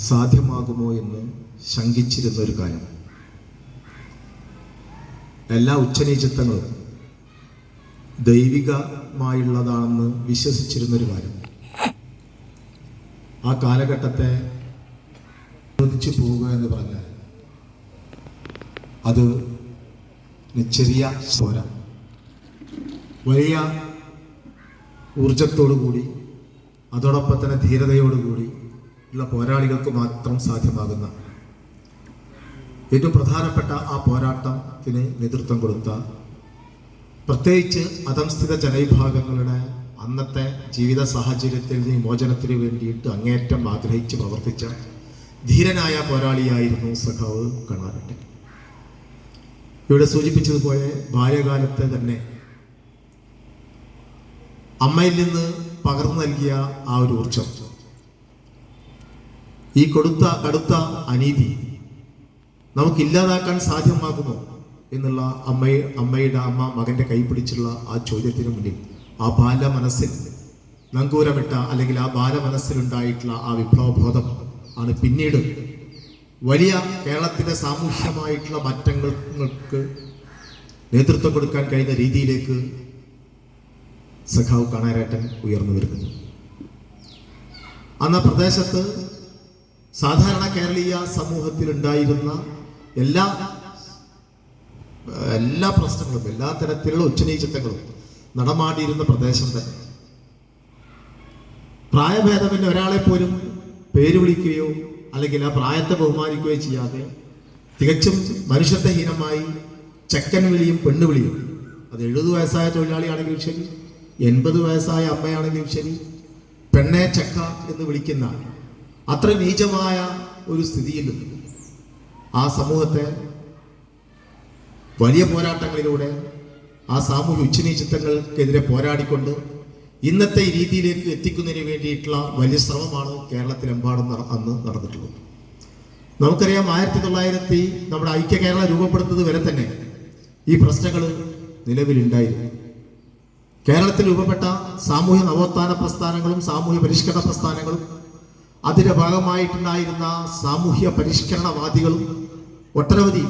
സാധ്യമാകുമോ എന്ന് ശങ്കിച്ചിരുന്ന ഒരു കാലം എല്ലാ ഉച്ചനീചിത്തങ്ങളും ദൈവികമായുള്ളതാണെന്ന് വിശ്വസിച്ചിരുന്നൊരു കാലം ആ കാലഘട്ടത്തെ അനുവദിച്ചു പോവുക എന്ന് പറഞ്ഞാൽ അത് ചെറിയ പോരാ. വലിയ ഊർജത്തോടു കൂടി അതോടൊപ്പം തന്നെ ധീരതയോടുകൂടി ഉള്ള പോരാളികൾക്ക് മാത്രം സാധ്യമാകുന്ന ഏറ്റവും പ്രധാനപ്പെട്ട ആ പോരാട്ടത്തിന് നേതൃത്വം കൊടുത്ത പ്രത്യേകിച്ച് അധംസ്ഥിത ജനവിഭാഗങ്ങളുടെ അന്നത്തെ ജീവിത സാഹചര്യത്തിൽ നിന്ന് മോചനത്തിന് വേണ്ടിയിട്ട് അങ്ങേറ്റം ആഗ്രഹിച്ച് പ്രവർത്തിച്ച ധീരനായ പോരാളിയായിരുന്നു സഖാവ് കണാരട്ടെ ഇവിടെ സൂചിപ്പിച്ചതുപോലെ ബാല്യകാലത്തെ തന്നെ അമ്മയിൽ നിന്ന് പകർന്നു നൽകിയ ആ ഒരു ഊർജം ഈ കൊടുത്ത കടുത്ത അനീതി നമുക്ക് ഇല്ലാതാക്കാൻ സാധ്യമാകുമോ എന്നുള്ള അമ്മയെ അമ്മയുടെ അമ്മ മകന്റെ കൈ പിടിച്ചുള്ള ആ ചോദ്യത്തിന് മുന്നിൽ ആ ബാല മനസ്സിൽ നങ്കൂരമിട്ട അല്ലെങ്കിൽ ആ ബാല മനസ്സിലുണ്ടായിട്ടുള്ള ആ വിപ്ലവബോധം ആണ് പിന്നീട് വലിയ കേരളത്തിന്റെ സാമൂഹ്യമായിട്ടുള്ള മാറ്റങ്ങൾക്ക് നേതൃത്വം കൊടുക്കാൻ കഴിയുന്ന രീതിയിലേക്ക് സഖാവ് കാണാരേട്ടൻ ഉയർന്നു വരുന്നത്. അന്ന് പ്രദേശത്ത് സാധാരണ കേരളീയ സമൂഹത്തിൽ ഉണ്ടായിരുന്ന എല്ലാ എല്ലാ പ്രശ്നങ്ങളും എല്ലാ തരത്തിലുള്ള ഉച്ചനീചത്വങ്ങളും നടമാടിയിരുന്ന പ്രദേശം തന്നെ. പ്രായഭേദമന്യേ ഒരാളെ പോലും പേര് വിളിക്കുകയോ അല്ലെങ്കിൽ ആ പ്രായത്തെ ബഹുമാനിക്കുകയോ ചെയ്യാതെ തികച്ചും മനുഷ്യത്വഹീനമായി ചെക്കൻ വിളിയും പെണ്ണുവിളിയും അത് എഴുപത് വയസ്സായ തൊഴിലാളിയാണെങ്കിലും ശരി എൺപത് വയസ്സായ അമ്മയാണെങ്കിലും ശരി പെണ്ണെ ചക്ക എന്ന് വിളിക്കുന്ന അത്ര നീചമായ ഒരു സ്ഥിതിയിൽ ആ സമൂഹത്തെ വലിയ പോരാട്ടങ്ങളിലൂടെ ആ സാമൂഹ്യ ഉച്ചനീചിത്വങ്ങൾക്കെതിരെ പോരാടിക്കൊണ്ട് ഇന്നത്തെ രീതിയിലേക്ക് എത്തിക്കുന്നതിന് വേണ്ടിയിട്ടുള്ള വലിയ ശ്രമമാണ് കേരളത്തിലെമ്പാടും അന്ന് നടന്നിട്ടുള്ളത്. നമുക്കറിയാം ആയിരത്തി തൊള്ളായിരത്തി നമ്മുടെ ഐക്യ കേരളം രൂപപ്പെടുത്തുന്നത് വരെ തന്നെ ഈ പ്രശ്നങ്ങൾ നിലവിലുണ്ടായിരുന്നു. കേരളത്തിൽ രൂപപ്പെട്ട സാമൂഹ്യ നവോത്ഥാന പ്രസ്ഥാനങ്ങളും സാമൂഹ്യ പരിഷ്കരണ പ്രസ്ഥാനങ്ങളും അതിന്റെ ഭാഗമായിട്ടുണ്ടായിരുന്ന സാമൂഹ്യ പരിഷ്കരണവാദികളും ഒട്ടനവധി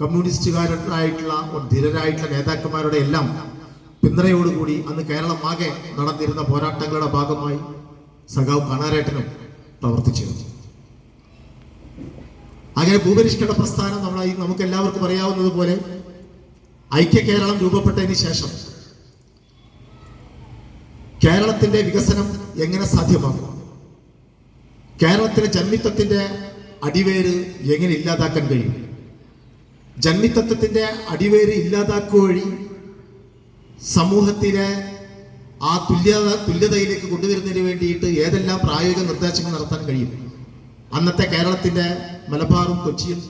കമ്മ്യൂണിസ്റ്റുകാരായിട്ടുള്ള ധീരരായിട്ടുള്ള നേതാക്കന്മാരുടെ എല്ലാം പിന്തുണയോടുകൂടി അന്ന് കേരളം ആകെ നടന്നിരുന്ന പോരാട്ടങ്ങളുടെ ഭാഗമായി സഖാവ് കണാരേട്ടനും പ്രവർത്തിച്ചിരുന്നു. അങ്ങനെ ഭൂപരിഷ്കരണ പ്രസ്ഥാനം നമ്മൾ നമുക്ക് എല്ലാവർക്കും അറിയാവുന്നത് പോലെ ഐക്യ കേരളം രൂപപ്പെട്ടതിന് ശേഷം കേരളത്തിന്റെ വികസനം എങ്ങനെ സാധ്യമാക്കും കേരളത്തിലെ ജന്മിത്വത്തിന്റെ അടിവേര് എങ്ങനെ ഇല്ലാതാക്കാൻ കഴിയും? ജന്മിത്തത്വത്തിന്റെ അടിവേര് ഇല്ലാതാക്കുക വഴി സമൂഹത്തിലെ ആ തുല്യത തുല്യതയിലേക്ക് കൊണ്ടുവരുന്നതിന് വേണ്ടിയിട്ട് ഏതെല്ലാം പ്രായോഗിക നിർദ്ദേശങ്ങൾ നടത്താൻ കഴിയും? അന്നത്തെ കേരളത്തിന്റെ മലബാറും കൊച്ചിയും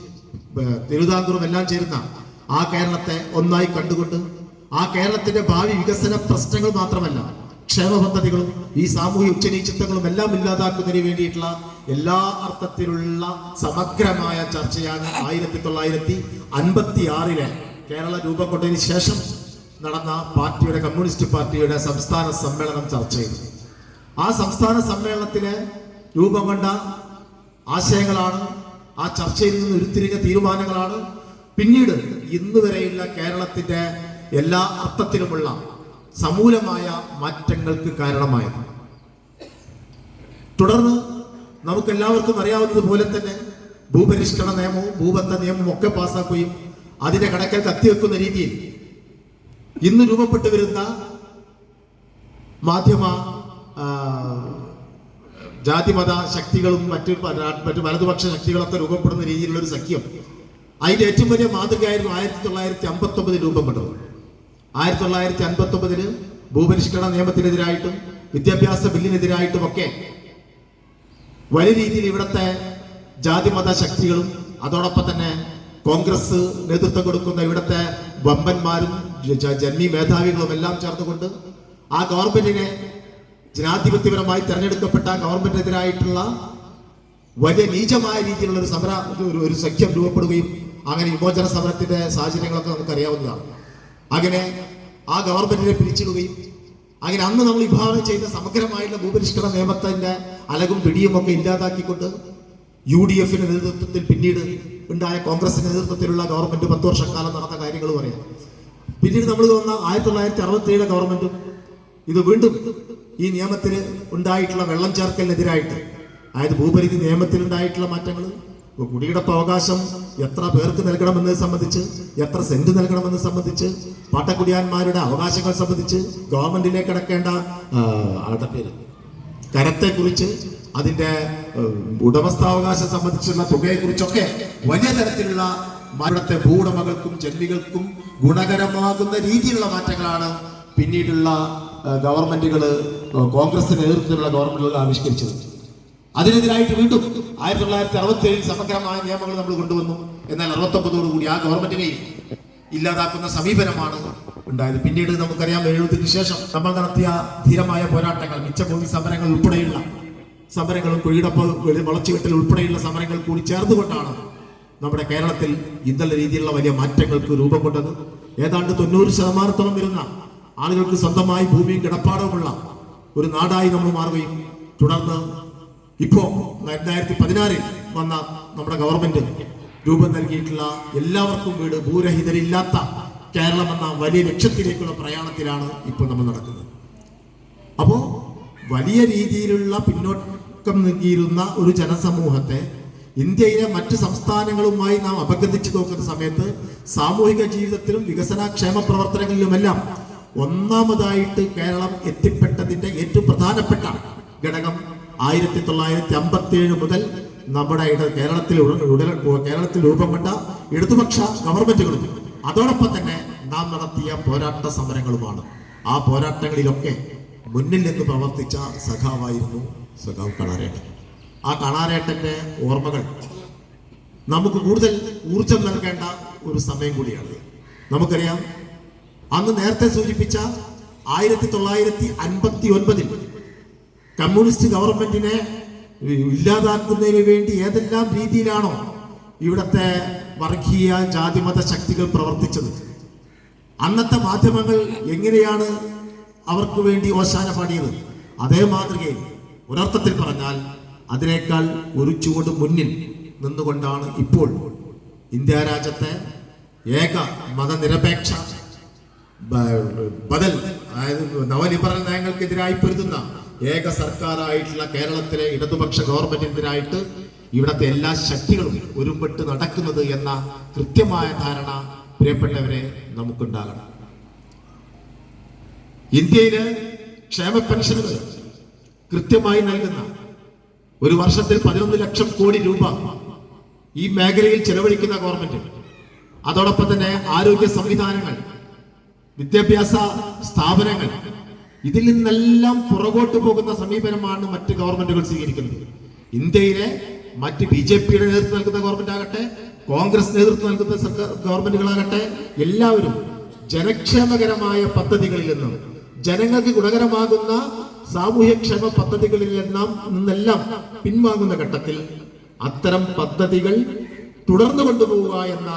തിരുവിതാംകൂറും എല്ലാം ചേരുന്ന ആ കേരളത്തെ ഒന്നായി കണ്ടുകൊണ്ട് ആ കേരളത്തിന്റെ ഭാവി വികസന പ്രശ്നങ്ങൾ മാത്രമല്ല ക്ഷേമ പദ്ധതികളും ഈ സാമൂഹ്യ ഉച്ചനീചിത്വങ്ങളും എല്ലാം ഇല്ലാതാക്കുന്നതിന് വേണ്ടിയിട്ടുള്ള എല്ലാ അർത്ഥത്തിലുള്ള സമഗ്രമായ ചർച്ചയാണ് ആയിരത്തി തൊള്ളായിരത്തി അൻപത്തി ആറിലെ കേരള രൂപം കൊണ്ടതിന് ശേഷം നടന്ന പാർട്ടിയുടെ കമ്മ്യൂണിസ്റ്റ് പാർട്ടിയുടെ സംസ്ഥാന സമ്മേളനം ചർച്ച ചെയ്തു. ആ സംസ്ഥാന സമ്മേളനത്തിലെ രൂപം കൊണ്ട ആശയങ്ങളാണ് ആ ചർച്ചയിൽ നിന്ന് ഉരുത്തിരിഞ്ഞ തീരുമാനങ്ങളാണ്. പിന്നീട് ഇന്ന് വരെയുള്ള കേരളത്തിന്റെ എല്ലാ അർത്ഥത്തിലുമുള്ള സമൂലമായ മാറ്റങ്ങൾക്ക് കാരണമായത്. തുടർന്ന് നമുക്കെല്ലാവർക്കും അറിയാവുന്നതുപോലെ അറിയാവുന്നത് തന്നെ ഭൂപരിഷ്കരണ നിയമവും ഭൂബന്ധ നിയമവും ഒക്കെ പാസ്സാക്കുകയും അതിന്റെ കടക്കൽ കത്തിവെക്കുന്ന രീതിയിൽ ഇന്ന് രൂപപ്പെട്ടു വരുന്ന മാധ്യമ ജാതിമത ശക്തികളും മറ്റ് മറ്റ് വലതുപക്ഷ ശക്തികളൊക്കെ രൂപപ്പെടുന്ന രീതിയിലുള്ള ഒരു സഖ്യം. അതിന്റെ ഏറ്റവും വലിയ മാതൃകയായിരുന്നു ആയിരത്തി തൊള്ളായിരത്തി അമ്പത്തി ഒമ്പതിൽ രൂപം കൊണ്ടത് ആയിരത്തി തൊള്ളായിരത്തി അൻപത്തി ഭൂപരിഷ്കരണ നിയമത്തിനെതിരായിട്ടും വിദ്യാഭ്യാസ ബില്ലിനെതിരായിട്ടും ഒക്കെ വലിയ രീതിയിൽ ഇവിടുത്തെ ജാതിമത ശക്തികളും അതോടൊപ്പം തന്നെ കോൺഗ്രസ് നേതൃത്വം കൊടുക്കുന്ന ഇവിടുത്തെ വമ്പന്മാരും ജന്മി മേധാവികളും എല്ലാം ചേർന്നുകൊണ്ട് ആ ഗവൺമെന്റിനെ ജനാധിപത്യപരമായി തെരഞ്ഞെടുക്കപ്പെട്ട ഗവൺമെന്റിനെതിരായിട്ടുള്ള വലിയ നീചമായ രീതിയിലുള്ള ഒരു സമര ഒരു സഖ്യം രൂപപ്പെടുകയും അങ്ങനെ വിമോചന സമരത്തിന്റെ സാഹചര്യങ്ങളൊക്കെ നമുക്കറിയാവുന്നതാണ്. അങ്ങനെ ആ ഗവൺമെന്റിനെ പിരിച്ചിടുകയും അങ്ങനെ അന്ന് നമ്മൾ വിഭാവനം ചെയ്ത സമഗ്രമായിട്ടുള്ള ഭൂപരിഷ്കരണ നിയമത്തിന്റെ അലകും പിടിയും ഒക്കെ ഇല്ലാതാക്കിക്കൊണ്ട് യു ഡി എഫിന്റെ നേതൃത്വത്തിൽ പിന്നീട് ഉണ്ടായ കോൺഗ്രസിന്റെ നേതൃത്വത്തിലുള്ള ഗവൺമെന്റ് പത്ത് വർഷക്കാലം നടന്ന കാര്യങ്ങൾ പറയാം. പിന്നീട് നമ്മൾ വന്ന ആയിരത്തി തൊള്ളായിരത്തി അറുപത്തി ഏഴ് ഗവൺമെന്റും ഇത് വീണ്ടും ഈ നിയമത്തിന് ഉണ്ടായിട്ടുള്ള വെള്ളം ചേർക്കലിനെതിരായിട്ട് അതായത് ഭൂപരിധി നിയമത്തിൽ ഉണ്ടായിട്ടുള്ള മാറ്റങ്ങൾ കുടികിടപ്പ് അവകാശം എത്ര പേർക്ക് നൽകണമെന്നത് സംബന്ധിച്ച് എത്ര സെന്റ് നൽകണമെന്ന് സംബന്ധിച്ച് പാട്ടക്കുടിയാന്മാരുടെ അവകാശങ്ങൾ സംബന്ധിച്ച് ഗവൺമെന്റിലേക്ക് അടക്കേണ്ട ആളുടെ പേര്. കരത്തെക്കുറിച്ച് അതിന്റെ ഏഹ്, ഉടമസ്ഥാവകാശം സംബന്ധിച്ചുള്ള തുകയെക്കുറിച്ചൊക്കെ വലിയ തരത്തിലുള്ള മരണത്തെ ഭൂവുടമകൾക്കും ജന്മികൾക്കും ഗുണകരമാകുന്ന രീതിയിലുള്ള മാറ്റങ്ങളാണ് പിന്നീടുള്ള ഗവൺമെന്റുകൾ കോൺഗ്രസിന് നേതൃത്വത്തിലുള്ള ഗവൺമെന്റുകൾ ആവിഷ്കരിച്ചത്. അതിനെതിരായിട്ട് വീണ്ടും ആയിരത്തി തൊള്ളായിരത്തി അറുപത്തി ഏഴിൽ സമഗ്രമായ നിയമങ്ങൾ നമ്മൾ കൊണ്ടുവന്നു. എന്നാൽ അറുപത്തൊമ്പതോടു കൂടി ആ ഗവൺമെന്റിനെയും ഇല്ലാതാക്കുന്ന സമീപനമാണ് ഉണ്ടായത്. പിന്നീട് നമുക്കറിയാം എഴുപതിന് ശേഷം നമ്മൾ നടത്തിയ ധീരമായ പോരാട്ടങ്ങൾ മിച്ചഭൂമി സമരങ്ങൾ ഉൾപ്പെടെയുള്ള സമരങ്ങളും കുഴിടപ്പ് വളച്ചുകെട്ടൽ ഉൾപ്പെടെയുള്ള സമരങ്ങൾ കൂടി ചേർന്നുകൊണ്ടാണ് നമ്മുടെ കേരളത്തിൽ ഇന്നലെ രീതിയിലുള്ള വലിയ മാറ്റങ്ങൾക്ക് രൂപം കൊണ്ടത്. ഏതാണ്ട് തൊണ്ണൂറ് ശതമാനത്തോളം വരുന്ന ആളുകൾക്ക് സ്വന്തമായി ഭൂമിയും കിടപ്പാടവുമുള്ള ഒരു നാടായി നമ്മൾ മാറുകയും തുടർന്ന് ഇപ്പോ രണ്ടായിരത്തി പതിനാറിൽ വന്ന നമ്മുടെ ഗവൺമെന്റ് രൂപം നൽകിയിട്ടുള്ള എല്ലാവർക്കും വീട് ഭൂരഹിതരില്ലാത്ത കേരളം എന്ന വലിയ ലക്ഷ്യത്തിലേക്കുള്ള പ്രയാണത്തിലാണ് ഇപ്പോൾ നമ്മൾ നടക്കുന്നത്. അപ്പോൾ വലിയ രീതിയിലുള്ള പിന്നോക്കം നൽകിയിരുന്ന ഒരു ജനസമൂഹത്തെ ഇന്ത്യയിലെ മറ്റ് സംസ്ഥാനങ്ങളുമായി നാം അപഗ്രഥിച്ചു നോക്കുന്ന സമയത്ത് സാമൂഹിക ജീവിതത്തിലും വികസന ക്ഷേമ പ്രവർത്തനങ്ങളിലുമെല്ലാം ഒന്നാമതായിട്ട് കേരളം എത്തിപ്പെട്ടതിന്റെ ഏറ്റവും പ്രധാനപ്പെട്ട ഘടകം ആയിരത്തി തൊള്ളായിരത്തി അമ്പത്തി ഏഴ് മുതൽ നമ്മുടെ കേരളത്തിൽ കേരളത്തിൽ രൂപം കൊണ്ട ഇടതുപക്ഷ ഗവൺമെന്റുകളും അതോടൊപ്പം തന്നെ നാം നടത്തിയ പോരാട്ട സമരങ്ങളുമാണ്. ആ പോരാട്ടങ്ങളിലൊക്കെ മുന്നിൽ നിന്ന് പ്രവർത്തിച്ച സഖാവായിരുന്നു സഖാവ് കണാരേട്ടൻ. ആ കണാരേട്ടന്റെ ഓർമ്മകൾ നമുക്ക് കൂടുതൽ ഊർജം നൽകേണ്ട ഒരു സമയം കൂടിയാണ്. നമുക്കറിയാം അന്ന് നേരത്തെ സൂചിപ്പിച്ച ആയിരത്തി തൊള്ളായിരത്തി അൻപത്തി ഒൻപതിൽ കമ്മ്യൂണിസ്റ്റ് ഗവൺമെന്റിനെ ഇല്ലാതാക്കുന്നതിന് വേണ്ടി ഏതെല്ലാം രീതിയിലാണോ ഇവിടുത്തെ വർഗീയ ജാതിമത ശക്തികൾ പ്രവർത്തിച്ചത്? അന്നത്തെ മാധ്യമങ്ങൾ എങ്ങനെയാണ് അവർക്ക് വേണ്ടി ഓശാന പാടിയത്? അതേ മാതൃകയിൽ ഒരർത്ഥത്തിൽ പറഞ്ഞാൽ അതിനേക്കാൾ ഒരു ചുവട് മുന്നിൽ നിന്നുകൊണ്ടാണ് ഇപ്പോൾ ഇന്ത്യ രാജ്യത്തെ ഏക മതനിരപേക്ഷ ബദൽ അതായത് നവലിബറൽ നയങ്ങൾക്കെതിരായി പൊരുതുന്ന ഏക സർക്കാരായിട്ടുള്ള കേരളത്തിലെ ഇടതുപക്ഷ ഗവൺമെന്റിനെതിരായിട്ട് ഇവിടത്തെ എല്ലാ ശക്തികളും ഒരുപെട്ട് നടക്കുന്നത് എന്ന കൃത്യമായ ധാരണ പ്രിയപ്പെട്ടവരെ നമുക്കുണ്ടാകണം. ഇന്ത്യയിലെ ക്ഷേമ പെൻഷനുകൾ കൃത്യമായി നൽകുന്ന ഒരു വർഷത്തിൽ പതിനൊന്ന് ലക്ഷം കോടി രൂപ ഈ മേഖലയിൽ ചെലവഴിക്കുന്ന ഗവൺമെന്റ് അതോടൊപ്പം തന്നെ ആരോഗ്യ സംവിധാനങ്ങൾ വിദ്യാഭ്യാസ സ്ഥാപനങ്ങൾ. ഇതിൽ നിന്നെല്ലാം പുറകോട്ട് പോകുന്ന സമീപനമാണ് മറ്റ് ഗവൺമെന്റുകൾ സ്വീകരിക്കുന്നത്. ഇന്ത്യയിലെ മറ്റ് ബി ജെ പിയുടെ നേതൃത്വം നൽകുന്ന ഗവൺമെന്റ് ആകട്ടെ കോൺഗ്രസ് നേതൃത്വം നൽകുന്ന ഗവൺമെന്റുകളാകട്ടെ എല്ലാവരും ജനക്ഷേമകരമായ പദ്ധതികളിൽ നിന്നും ജനങ്ങൾക്ക് ഗുണകരമാകുന്ന സാമൂഹ്യക്ഷേമ പദ്ധതികളിൽ നിന്നും നിന്നെല്ലാം പിൻവാങ്ങുന്ന ഘട്ടത്തിൽ അത്തരം പദ്ധതികൾ തുടർന്നു കൊണ്ടുപോവുക എന്ന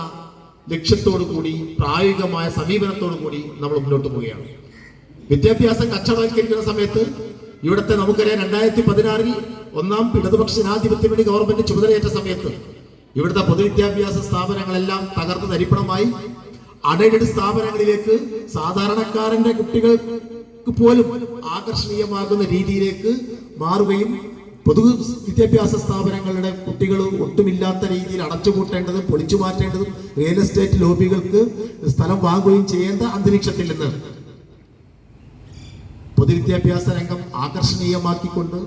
ലക്ഷ്യത്തോടു കൂടി പ്രായോഗികമായ സമീപനത്തോടു കൂടി നമ്മൾ മുന്നോട്ട് പോവുകയാണ്. വിദ്യാഭ്യാസം കച്ചവടവൽക്കരിക്കുന്ന സമയത്ത് ഇവിടുത്തെ നമുക്കറിയാം രണ്ടായിരത്തി പതിനാറിൽ ഒന്നാം ഇടതുപക്ഷ ജനാധിപത്യ ഗവൺമെന്റ് ചുമതലയേറ്റ സമയത്ത് ഇവിടുത്തെ പൊതുവിദ്യാഭ്യാസ സ്ഥാപനങ്ങളെല്ലാം തകർന്ന് തരിപ്പണമായി അടയിട സ്ഥാപനങ്ങളിലേക്ക് സാധാരണക്കാരന്റെ കുട്ടികൾക്ക് പോലും ആകർഷണീയമാകുന്ന രീതിയിലേക്ക് മാറുകയും പൊതു വിദ്യാഭ്യാസ സ്ഥാപനങ്ങളുടെ കുട്ടികൾ ഒട്ടുമില്ലാത്ത രീതിയിൽ അടച്ചുപൂട്ടേണ്ടതും പൊളിച്ചു മാറ്റേണ്ടതും റിയൽ എസ്റ്റേറ്റ് ലോബികൾക്ക് സ്ഥലം വാങ്ങുകയും ചെയ്യേണ്ട അന്തരീക്ഷത്തിൽ നിന്ന് പൊതുവിദ്യാഭ്യാസ രംഗം ആകർഷണീയമാക്കിക്കൊണ്ട്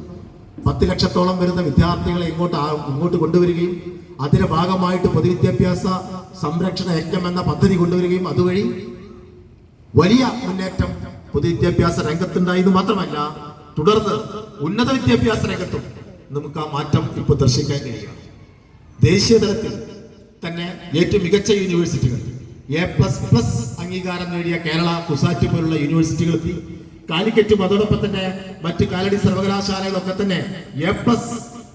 പത്ത് ലക്ഷത്തോളം വരുന്ന വിദ്യാർത്ഥികളെ ഇങ്ങോട്ട് ഇങ്ങോട്ട് കൊണ്ടുവരികയും അതിന്റെ ഭാഗമായിട്ട് പൊതുവിദ്യാഭ്യാസ സംരക്ഷണ യജ്ഞം എന്ന പദ്ധതി കൊണ്ടുവരികയും അതുവഴി വലിയ മുന്നേറ്റം പൊതുവിദ്യാഭ്യാസ രംഗത്തുണ്ടായത് മാത്രമല്ല തുടർന്ന് ഉന്നത വിദ്യാഭ്യാസ രംഗത്തും നമുക്ക് ആ മാറ്റം ഇപ്പോൾ ദർശിക്കാൻ കഴിയുകയാണ് ദേശീയ തലത്തിൽ തന്നെ ഏറ്റവും മികച്ച യൂണിവേഴ്സിറ്റികൾ എ പ്ലസ് പ്ലസ് അംഗീകാരം നേടിയ കേരള കുസാറ്റ് പോലുള്ള യൂണിവേഴ്സിറ്റികൾക്ക് കാലിക്കറ്റും അതോടൊപ്പം തന്നെ മറ്റ് കാലടി സർവകലാശാലകളൊക്കെ തന്നെ എ പ്ലസ്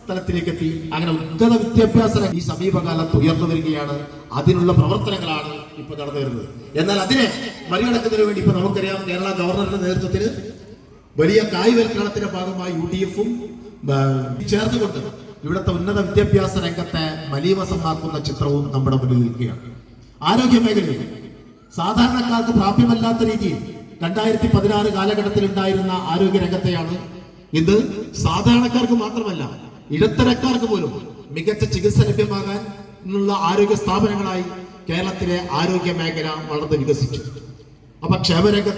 തലത്തിലേക്ക് എത്തി അങ്ങനെ ഉന്നത വിദ്യാഭ്യാസ ഈ സമീപകാലത്ത് ഉയർന്നു വരികയാണ്. അതിനുള്ള പ്രവർത്തനങ്ങളാണ് ഇപ്പൊ നടന്നു വരുന്നത് എന്നാൽ അതിനെ മറികടക്കുന്നതിന് വേണ്ടി ഇപ്പൊ നമുക്കറിയാം കേരള ഗവർണറുടെ നേതൃത്വത്തിൽ വലിയ കായ്വൽക്കരണത്തിന്റെ ഭാഗമായി യു ഡി എഫും ചേർന്നുകൊണ്ട് ഇവിടുത്തെ ഉന്നത വിദ്യാഭ്യാസ രംഗത്തെ മലീവസമാക്കുന്ന ചിത്രവും നമ്മുടെ മുന്നിൽ നിൽക്കുകയാണ്. ആരോഗ്യ മേഖലയിൽ സാധാരണക്കാർക്ക് പ്രാപ്യമല്ലാത്ത രീതിയിൽ രണ്ടായിരത്തി പതിനാറ് കാലഘട്ടത്തിൽ ഉണ്ടായിരുന്ന ആരോഗ്യ രംഗത്തെയാണ് ഇത് സാധാരണക്കാർക്ക് മാത്രമല്ല ഇടത്തരക്കാർക്ക് പോലും മികച്ച ചികിത്സ ലഭ്യമാകാൻ ഉള്ള ആരോഗ്യ സ്ഥാപനങ്ങളായി കേരളത്തിലെ ആരോഗ്യ മേഖല വളർന്ന് വികസിച്ചു. അപ്പൊ ക്ഷേമരംഗത്ത്